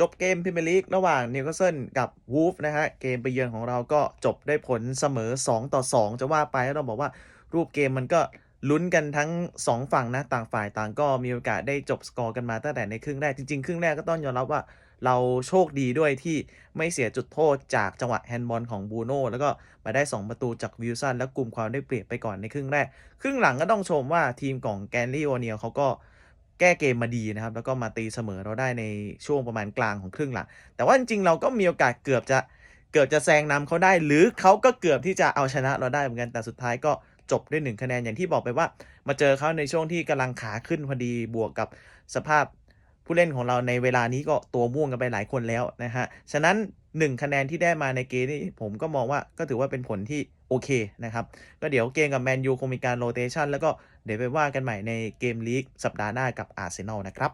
จบเกมพรีเมียร์ลีกระหว่างนิวคาสเซิลกับวูฟนะฮะ เกมไปเยือนของเราก็จบได้ผลเสมอ 2 ต่อ 2 จะว่าไปเราบอกว่ารูปเกมมันก็ลุ้นกันทั้ง 2 ฝั่งนะ ต่างฝ่ายต่างก็มีโอกาสได้จบสกอร์กันมาตั้งแต่ในครึ่งแรก จริงๆ ครึ่งแรกก็ต้องยอมรับว่าเราโชคดีด้วยที่ไม่เสียจุดโทษจากจังหวะแฮนด์บอลของบูโน่แล้วก็มาได้ 2 ประตูจากวิลสันแล้วกลุ่มความได้เปรียบไปก่อนในครึ่งแรก ครึ่งหลังก็ต้องชมว่าทีมของแกนลี่โอเนียเขาก็ แก้เกมมาดีนะครับ แล้วก็มาตีเสมอเราได้ในช่วงประมาณกลางของครึ่งหลังแต่ว่าจริงๆเราก็มีโอกาสเกือบจะเกือบจะแซงนำเขาได้ หรือเขาก็เกือบที่จะเอาชนะเราได้เหมือนกันแต่สุดท้ายก็จบด้วยหนึ่งคะแนนอย่างที่บอกไปว่า มาเจอเขาในช่วงที่กำลังขาขึ้นพอดีบวกกับสภาพ ผู้เล่นของเราในเวลานี้ก็ตัวม่วงกันไปหลายคนแล้วนะฮะ ฉะนั้น 1 คะแนนที่ได้มาในเกมนี้ผมก็มองว่าก็ถือว่าเป็นผลที่โอเคนะครับ ก็เดี๋ยวเกมกับแมนยูคงมีการโรเตชันแล้วก็เดี๋ยวไปว่ากันใหม่ในเกมลีกสัปดาห์หน้ากับอาร์เซนอลนะครับ